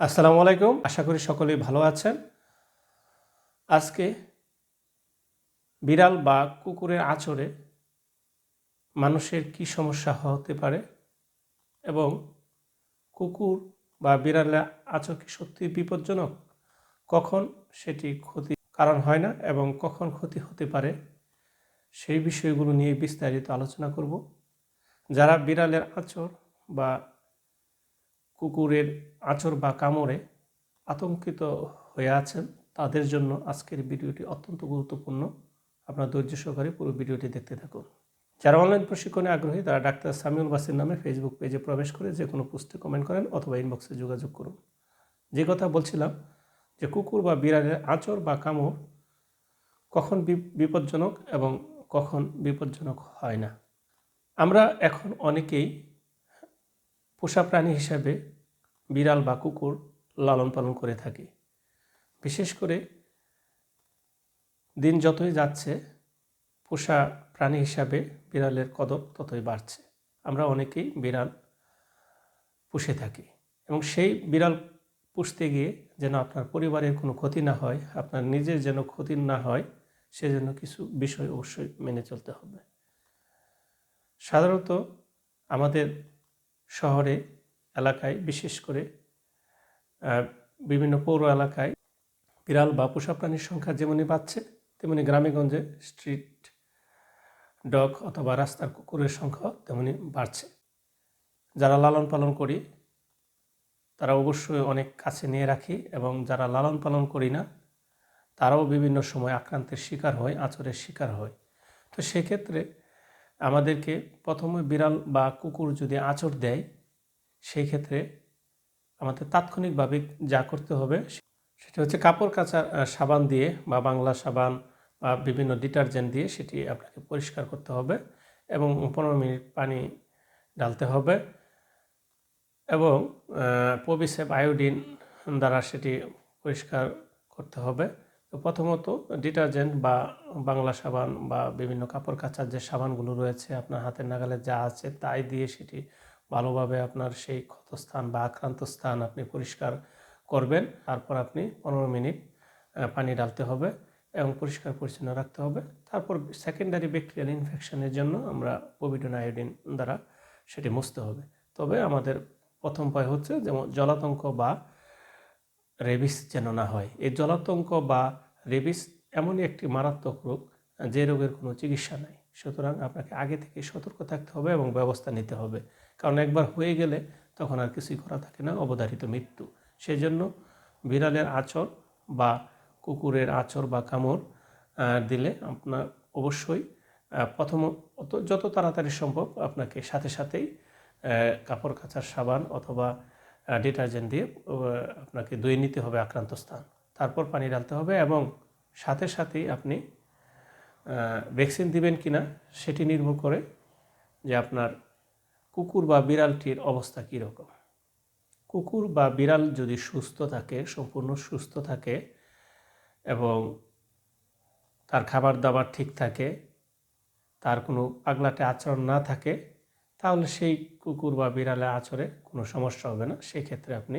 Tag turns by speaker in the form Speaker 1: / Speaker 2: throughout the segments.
Speaker 1: আসসালামু আলাইকুম। আশা করি সকলেই ভালো আছেন। আজকে বিড়াল বা কুকুরের আচরে মানুষের কি সমস্যা হতে পারে এবং কুকুর বা বিড়ালের আচর কি সত্যি বিপজ্জনক? কখন সেটি ক্ষতি কারণ হয় না এবং কখন ক্ষতি হতে পারে? সেই বিষয়গুলো নিয়ে বিস্তারিত আলোচনা করব। যারা বিড়ালের আচর বা কুকুরের আচর বা কামড়ে আতঙ্কিত হয়ে আছেন, তাদের জন্য আজকের ভিডিওটি অত্যন্ত গুরুত্বপূর্ণ। আপনার ধৈর্য সহকারে পুরো ভিডিওটি দেখতে থাকুন। যারা অনলাইন প্রশিক্ষণে আগ্রহী, তারা ডাক্তার সামিউল বাসির নামে ফেসবুক পেজে প্রবেশ করে যে কোনো পোস্টে কমেন্ট করেন অথবা ইনবক্সে যোগাযোগ করুন। যে কথা বলছিলাম যে কুকুর বা বিড়ালের আচর বা কামড় কখন বিপজ্জনক এবং কখন বিপজ্জনক হয় না। আমরা এখন অনেকেই পোষা প্রাণী হিসাবে বিড়াল বা কুকুর লালন পালন করে থাকি। বিশেষ করে দিন যতই যাচ্ছে, পোষা প্রাণী হিসাবে বিড়ালের কদর ততই বাড়ছে। আমরা অনেকেই বিড়াল পুষে থাকি এবং সেই বিড়াল পুষতে গিয়ে যেন আপনার পরিবারের কোনো ক্ষতি না হয়, আপনার নিজের যেন ক্ষতি না হয় সেজন্য কিছু বিষয় অবশ্যই মেনে চলতে হবে। সাধারণত আমাদের শহরে, এলাকায়, বিশেষ করে বিভিন্ন পৌর এলাকায় বিড়াল বা পোষা প্রাণীর সংখ্যা যেমনই বাড়ছে তেমনি গ্রামেগঞ্জে স্ট্রিট ডগ অথবা রাস্তার কুকুরের সংখ্যা তেমনি বাড়ছে। যারা লালন পালন করি, তারা অবশ্যই অনেক কাছে নিয়ে রাখি এবং যারা লালন পালন করি না, তারাও বিভিন্ন সময় আক্রান্তের শিকার হয়, আচরের শিকার হয়। তো সেক্ষেত্রে আমাদেরকে প্রথমে বিড়াল বা কুকুর যদি আচর দেয়, সেই ক্ষেত্রে আমাদের তাৎক্ষণিকভাবে যা করতে হবে, সেটা হচ্ছে কাপড় কাচার সাবান দিয়ে বা বাংলা সাবান বা বিভিন্ন ডিটারজেন্ট দিয়ে সেটি আপনাকে পরিষ্কার করতে হবে এবং পনেরো মিনিট পানি ঢালতে হবে এবং পবিসেপ আয়োডিন দ্বারা সেটি পরিষ্কার করতে হবে। তো প্রথমত ডিটারজেন্ট বা বাংলা সাবান বা বিভিন্ন কাপড় কাচার যে সাবানগুলো রয়েছে আপনার হাতের নাগালে যা আছে তাই দিয়ে সেটি ভালোভাবে আপনার সেই ক্ষতস্থান বা আক্রান্ত স্থান আপনি পরিষ্কার করবেন। তারপর আপনি পনেরো মিনিট পানি ডালতে হবে এবং পরিষ্কার পরিচ্ছন্ন রাখতে হবে। তারপর সেকেন্ডারি ব্যাকটেরিয়াল ইনফেকশনের জন্য আমরা পোভিডন আয়োডিন দ্বারা সেটি মুছতে হবে। তবে আমাদের প্রথম ভয় হচ্ছে যেমন জলাতঙ্ক বা রেবিস যেন না হয়। এই জলাতঙ্ক বা রেবিস এমনই একটি মারাত্মক রোগ, যে রোগের কোনো চিকিৎসা নাই। সুতরাং আপনাকে আগে থেকে সতর্ক থাকতে হবে এবং ব্যবস্থা নিতে হবে। কারণ একবার হয়ে গেলে তখন আর কিছুই করা থাকে না, অবধারিত মৃত্যু। সেই জন্য বিড়ালের আচর বা কুকুরের আচর বা কামড় দিলে আপনার অবশ্যই প্রথমত যত তাড়াতাড়ি সম্ভব আপনাকে সাথে সাথেই কাপড় কাচার সাবান অথবা ডিটারজেন্ট দিয়ে আপনাকে ধুয়ে নিতে হবে আক্রান্ত স্থান। তারপর পানি ঢালতে হবে এবং সাথে সাথেই আপনি ভ্যাকসিন দিবেন কিনা সেটি নির্ভর করে যে আপনার কুকুর বা বিড়ালটির অবস্থা কীরকম। কুকুর বা বিড়াল যদি সুস্থ থাকে, সম্পূর্ণ সুস্থ থাকে এবং তার খাবার দাবার ঠিক থাকে, তার কোনো পাগলাটে আচরণ না থাকে, তাহলে সেই কুকুর বা বিড়ালে আচরে কোনো সমস্যা হবে না। সেই ক্ষেত্রে আপনি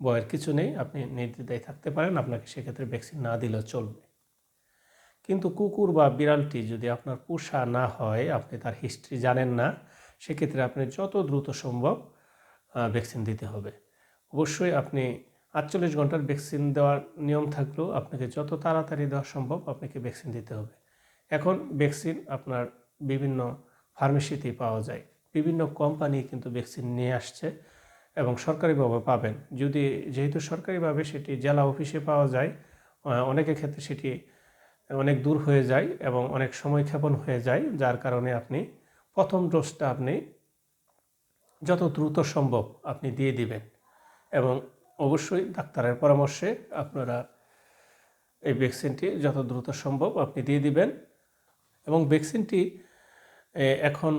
Speaker 1: ভয়ের কিছু নেই, আপনি নির্দ্বিধায় থাকতে পারেন, আপনাকে সেক্ষেত্রে ভ্যাকসিন না দিলেও চলবে। কিন্তু কুকুর বা বিড়ালটি যদি আপনার পোষা না হয়, আপনি তার হিস্ট্রি জানেন না, সেক্ষেত্রে আপনি যত দ্রুত সম্ভব ভ্যাকসিন দিতে হবে। অবশ্যই আপনি আটচল্লিশ ঘণ্টার ভ্যাকসিন দেওয়ার নিয়ম থাকলেও আপনাকে যত তাড়াতাড়ি দেওয়া সম্ভব, আপনাকে ভ্যাকসিন দিতে হবে। এখন ভ্যাকসিন আপনার বিভিন্ন ফার্মেসিতেই পাওয়া যায়। বিভিন্ন কোম্পানি কিন্তু ভ্যাকসিন নিয়ে আসছে। এবং সরকারিভাবে পাবেন। যদি যেহেতু সরকারিভাবে সেটি জেলা অফিসে পাওয়া যায় অনেকের ক্ষেত্রে সেটি অনেক দূর হয়ে যায় এবং অনেক সময় ক্ষেপণ হয়ে যায়, যার কারণে আপনি প্রথম ডোজটা আপনি যত দ্রুত সম্ভব আপনি দিয়ে দিবেন। এবং অবশ্যই ডাক্তারের পরামর্শে আপনারা এই ভ্যাকসিনটি যত দ্রুত সম্ভব আপনি দিয়ে দিবেন। এবং ভ্যাকসিনটি এখন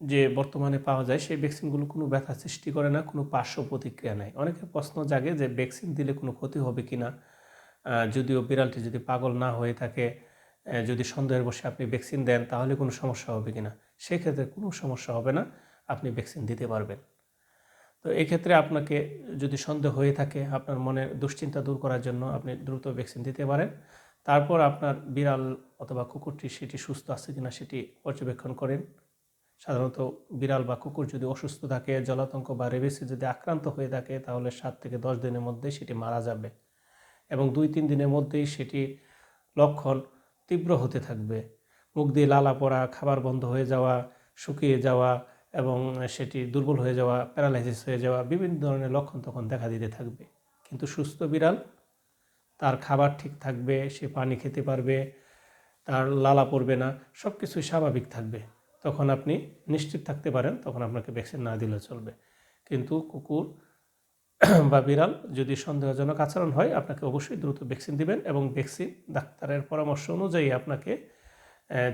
Speaker 1: যে বর্তমানে পাওয়া যায়, সেই ভ্যাকসিনগুলো কোনো ব্যথা সৃষ্টি করে না, কোনো পার্শ্ব প্রতিক্রিয়া নেয় অনেকের প্রশ্ন জাগে যে ভ্যাকসিন দিলে কোনো ক্ষতি হবে কি না যদিও বিড়ালটি যদি পাগল না হয়ে থাকে যদি সন্দেহের বসে আপনি ভ্যাকসিন দেন, তাহলে কোনো সমস্যা হবে কি না সেক্ষেত্রে কোনো সমস্যা হবে না, আপনি ভ্যাকসিন দিতে পারবেন। তো তো এই ক্ষেত্রে আপনাকে যদি সন্দেহ হয়ে থাকে আপনার মনের দুশ্চিন্তা দূর করার জন্য, আপনি দ্রুত ভ্যাকসিন দিতে পারেন। তারপর আপনার বিড়াল অথবা কুকুরটি সেটি সুস্থ আছে কিনা সেটি পর্যবেক্ষণ করেন। সাধারণত বিড়াল বা কুকুর যদি অসুস্থ থাকে, জলাতঙ্ক বা রেবিসে যদি আক্রান্ত হয়ে থাকে, তাহলে সাত থেকে দশ দিনের মধ্যে সেটি মারা যাবে এবং দুই তিন দিনের মধ্যেই সেটি লক্ষণ তীব্র হতে থাকবে। মুখ দিয়ে লালা পড়া, খাবার বন্ধ হয়ে যাওয়া, শুকিয়ে যাওয়া এবং সেটি দুর্বল হয়ে যাওয়া, প্যারালাইসিস হয়ে যাওয়া, বিভিন্ন ধরনের লক্ষণ তখন দেখা দিতে থাকবে। কিন্তু সুস্থ বিড়াল, তার খাবার ঠিক থাকবে, সে পানি খেতে পারবে, তার লালা পড়বে না সব কিছুই স্বাভাবিক থাকবে। তখন আপনি নিশ্চিত থাকতে পারেন, তখন আপনাকে ভ্যাকসিন না দিলে চলবে। কিন্তু কুকুর বা বিড়াল যদি সন্দেহজনক আচরণ হয়, আপনাকে অবশ্যই দ্রুত ভ্যাকসিন দিবেন এবং ভ্যাকসিন ডাক্তারের পরামর্শ অনুযায়ী আপনাকে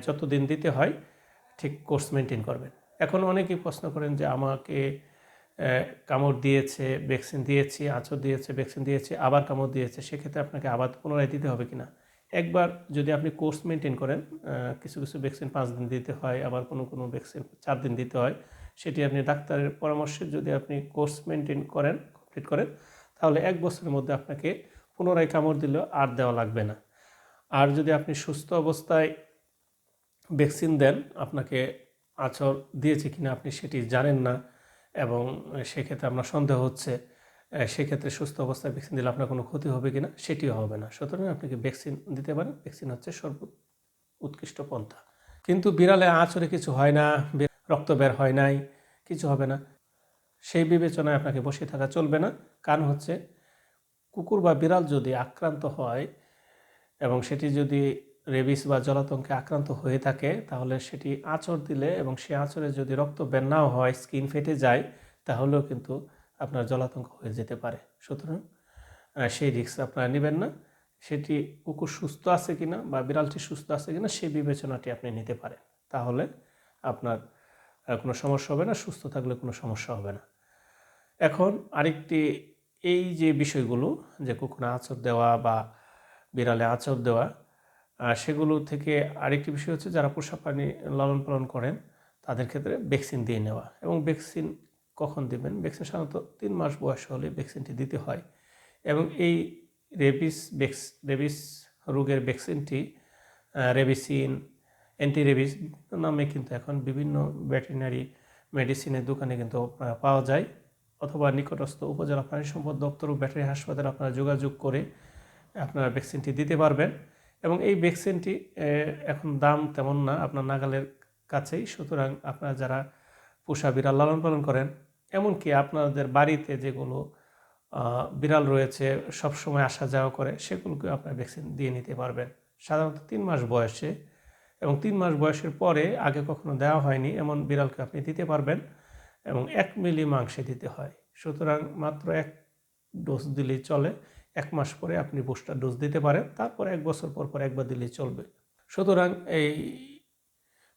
Speaker 1: যতদিন দিতে হয়, ঠিক কোর্স মেনটেন করবেন। এখন অনেকেই প্রশ্ন করেন যে, আমাকে কামড় দিয়েছে ভ্যাকসিন দিয়েছি, আঁচড় দিয়েছে ভ্যাকসিন দিয়েছে, আবার কামড় দিয়েছে, সেক্ষেত্রে আপনাকে আবার পুনরায় দিতে হবে কিনা? একবার যদি আপনি কোর্স মেনটেন করেন কিছু কিছু ভ্যাকসিন পাঁচ দিন দিতে হয়, আবার কোনো কোনো ভ্যাকসিন চার দিন দিতে হয়, সেটি আপনি ডাক্তারের পরামর্শে যদি আপনি কোর্স মেনটেন করেন, কমপ্লিট করেন, তাহলে এক বছরের মধ্যে আপনাকে পুনরায় কামড় দিলেও আর দেওয়া লাগবে না। আর যদি আপনি সুস্থ অবস্থায় ভ্যাকসিন দেন, আপনাকে আচর দিয়েছে কিনা আপনি সেটি জানেন না এবং সেক্ষেত্রে আপনার সন্দেহ হচ্ছে সেক্ষেত্রে সুস্থ অবস্থায় ভ্যাকসিন দিলে আপনার কোনো ক্ষতি হবে কিনা সেটিও হবে না। সুতরাং আপনাকে ভ্যাকসিন দিতে পারেন? ভ্যাকসিন হচ্ছে সর্ব উৎকৃষ্ট পন্থা। কিন্তু বিড়ালে আঁচড়ে কিছু হয় না রক্ত বের হয় নাই, কিছু হবে না। সেই বিবেচনায় আপনাকে বসে থাকা চলবে না। কারণ হচ্ছে কুকুর বা বিড়াল যদি আক্রান্ত হয় এবং সেটি যদি রেবিস বা জলাতঙ্কে আক্রান্ত হয়ে থাকে, তাহলে সেটি আঁচড় দিলে এবং সে আঁচড়ে যদি রক্ত বের নাও হয় স্কিন ফেটে যায়, তাহলেও কিন্তু আপনার জলাতঙ্ক হয়ে যেতে পারে। সুতরাং সেই রিস্ক আপনারা নেবেন না। সেটি কুকুর সুস্থ আছে কিনা বা বিড়ালটি সুস্থ আছে কিনা সেই বিবেচনাটি আপনি নিতে পারেন। তাহলে আপনার কোনো সমস্যা হবে না, সুস্থ থাকলে কোনো সমস্যা হবে না। এখন আরেকটি, এই যে বিষয়গুলো যে কুকুরে আঁচড় দেওয়া বা বিড়ালে আঁচড় দেওয়া সেগুলো থেকে আরেকটি বিষয় হচ্ছে যারা পোষা প্রাণী লালন পালন করেন, তাদের ক্ষেত্রে ভ্যাকসিন দিয়ে নেওয়া। এবং ভ্যাকসিন কখন দিবেন? ভ্যাকসিন সাধারণত তিন মাস বয়স হলে ভ্যাকসিনটি দিতে হয়। এবং এই রেবিস ভ্যাকস রেবিস রোগের ভ্যাকসিনটি রেবিসিন অ্যান্টি রেবিস নামে কিন্তু এখন বিভিন্ন ভেটেরিনারি মেডিসিনের দোকানে কিন্তু পাওয়া যায়। অথবা নিকটস্থ উপজেলা প্রাণী সম্পদ দপ্তর ও ব্যাটারি হাসপাতালে আপনারা যোগাযোগ করে আপনারা ভ্যাকসিনটি দিতে পারবেন। এবং এই ভ্যাকসিনটি এখন দাম তেমন না, আপনার নাগালের কাছেই। সুতরাং আপনারা যারা পোষা বিড়াল লালন পালন করেন, এমনকি আপনাদের বাড়িতে যেগুলো বিড়াল রয়েছে সব সময় আসা যাওয়া করে সেগুলোকে আপনার ভ্যাকসিন দিয়ে নিতে পারবেন। সাধারণত তিন মাস বয়সে এবং তিন মাস বয়সের পরে আগে কখনো দেওয়া হয়নি, এমন বিড়ালকে আপনি দিতে পারবেন এবং এক মিলি মাংসে দিতে হয়। সুতরাং মাত্র এক ডোজ দিলেই চলে, এক মাস পরে আপনি বুস্টার ডোজ দিতে পারেন, তারপর এক বছর পর পর একবার দিলেই চলবে। সুতরাং এই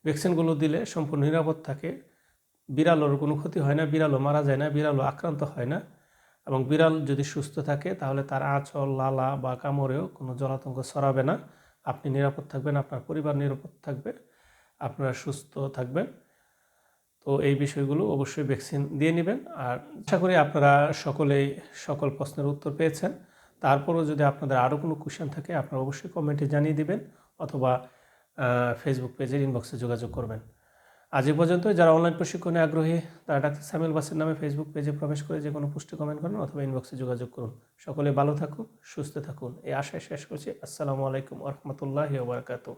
Speaker 1: ভ্যাকসিনগুলো দিলে সম্পূর্ণ নিরাপদ থাকে। বিড়ালের কোনো ক্ষতি হয় না, বিড়ালও মারা যায় না, বিড়ালও আক্রান্ত হয় না এবং বিড়াল যদি সুস্থ থাকে তাহলে তার আঁচল, লালা বা কামড়েও কোনো জলাতঙ্ক ছড়াবে না। আপনি নিরাপদ থাকবেন, আপনার পরিবার নিরাপদ থাকবে, আপনারা সুস্থ থাকবেন। তো এই বিষয়গুলো অবশ্যই ভ্যাকসিন দিয়ে নেবেন। আর আশা করি আপনারা সকলেই সকল প্রশ্নের উত্তর পেয়েছেন। তারপরও যদি আপনাদের আরও কোনো কোশ্চেন থাকে, আপনারা অবশ্যই কমেন্টে জানিয়ে দিবেন অথবা ফেসবুক পেজের ইনবক্সে যোগাযোগ করবেন। আজ পর্যন্ত যারা অনলাইন প্রশিক্ষণে আগ্রহী, তারা ডাক্তার সামিল বাসের নামে ফেসবুক পেজে প্রবেশ করে যে কোনো পোস্টে কমেন্ট করুন অথবা ইনবক্সে যোগাযোগ করুন। সকলে ভালো থাকুন, সুস্থ থাকুন। এই আশায় শেষ করছি। আসসালামু আলাইকুম রহমতুল্লাহি ওবরাকাতু